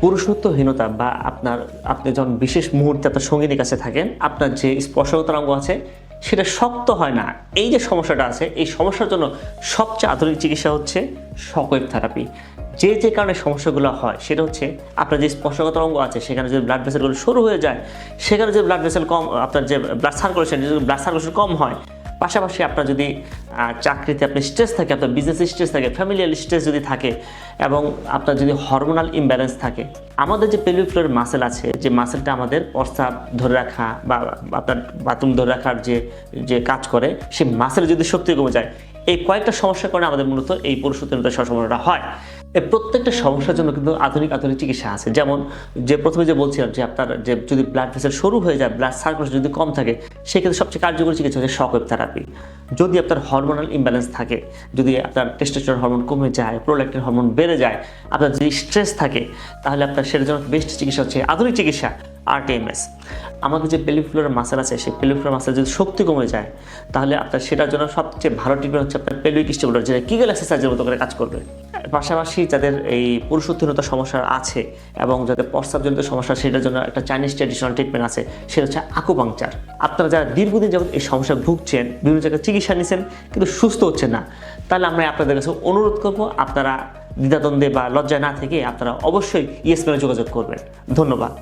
পুরুষত্বহীনতা বা আপনার, আপনি যখন বিশেষ মুহূর্তে আপনার সঙ্গিনীর কাছে থাকেন, আপনার যে স্পর্শগতার অঙ্গ আছে, সেটা শক্ত হয় না। এই যে সমস্যাটা আছে, এই সমস্যার জন্য সবচেয়ে আধুনিক চিকিৎসা হচ্ছে শকওয়েভ থেরাপি। যে যে কারণে সমস্যাগুলো হয়, সেটা হচ্ছে আপনার যে স্পর্শগত অঙ্গ আছে, সেখানে যদি ব্লাড ভেসেলগুলো শুরু হয়ে যায়, সেখানে যদি ব্লাড ভেসেল কম, আপনার যে ব্লাড সার্কুলেশন যদি ব্লাড সার্কুলেশন কম হয় পাশাপাশি আপনার যদি চাকরিতে আপনার স্ট্রেস থাকে, আপনার বিজনেস স্ট্রেস থাকে ফ্যামিলিয়াল স্ট্রেস যদি থাকে এবং আপনার যদি হরমোনাল ইমব্যালেন্স থাকে, আমাদের যে পেলভিক ফ্লোর মাসেল আছে, যে মাসেলটা আমাদের প্রস্তাব ধরে রাখা বা আপনার বাথরুম ধরে রাখার যে যে কাজ করে, সেই মাসেলের যদি শক্তি কমে যায়, এই কয়েকটা সমস্যার কারণে আমাদের মূলত এই পুরুষত্বহীনতার সমস্যাটা হয়। প্রত্যেকটা সমস্যার জন্য কিন্তু আধুনিক আধুনিক চিকিৎসা আছে। যেমন যে প্রথমে যে বলছিলাম যে আপনার যে যদি ব্লাড ভেসেল শুরু হয়ে যায় ব্লাড সার্কুলেশন যদি কম থাকে, সেক্ষেত্রে সবচেয়ে কার্যকরী চিকিৎসা হচ্ছে শকওয়েভ থেরাপি যদি আপনার হরমোনাল ইমব্যালেন্স থাকে, যদি আপনার টেস্টোস্টেরন হরমোন কমে যায় প্রোল্যাক্টিন হরমোন বেড়ে যায়, আপনার যদি স্ট্রেস থাকে, তাহলে আপনার সেটার জন্য বেস্ট চিকিৎসা হচ্ছে আধুনিক চিকিৎসা আরটিএমএস আমাদের যে পেলিফ্লোর মাসেল আছে, সেই পেলিফ্লোর মাসেল যদি শক্তি কমে যায়, তাহলে আপনার সেটার জন্য সবচেয়ে ভালো ট্রিটমেন্ট হচ্ছে আপনার পেলুইক স্টিমুলার যেটা কিগেল এক্সারসাইজের মতো করে কাজ করবে। পাশাপাশি যাদের এই পুরুষোত্তীর্ণতা সমস্যা আছে এবং যাদের প্রস্তাবজনিত সমস্যা সেটার জন্য একটা চাইনিজ ট্রেডিশনাল ট্রিটমেন্ট আছে, সেটা হচ্ছে আকুপাংচার আপনারা যারা দীর্ঘদিন যাবত এই সমস্যা ভুগছেন, বিভিন্ন জায়গায় চিকিৎসা নিয়েছেন কিন্তু সুস্থ হচ্ছে না, তাহলে আমরা আপনাদের কাছে অনুরোধ করব, আপনারা দ্বিধাদ্বন্দ্বে বা লজ্জায় না থেকে আপনারা অবশ্যই ইয়েস মেনে যোগাযোগ করবেন। ধন্যবাদ।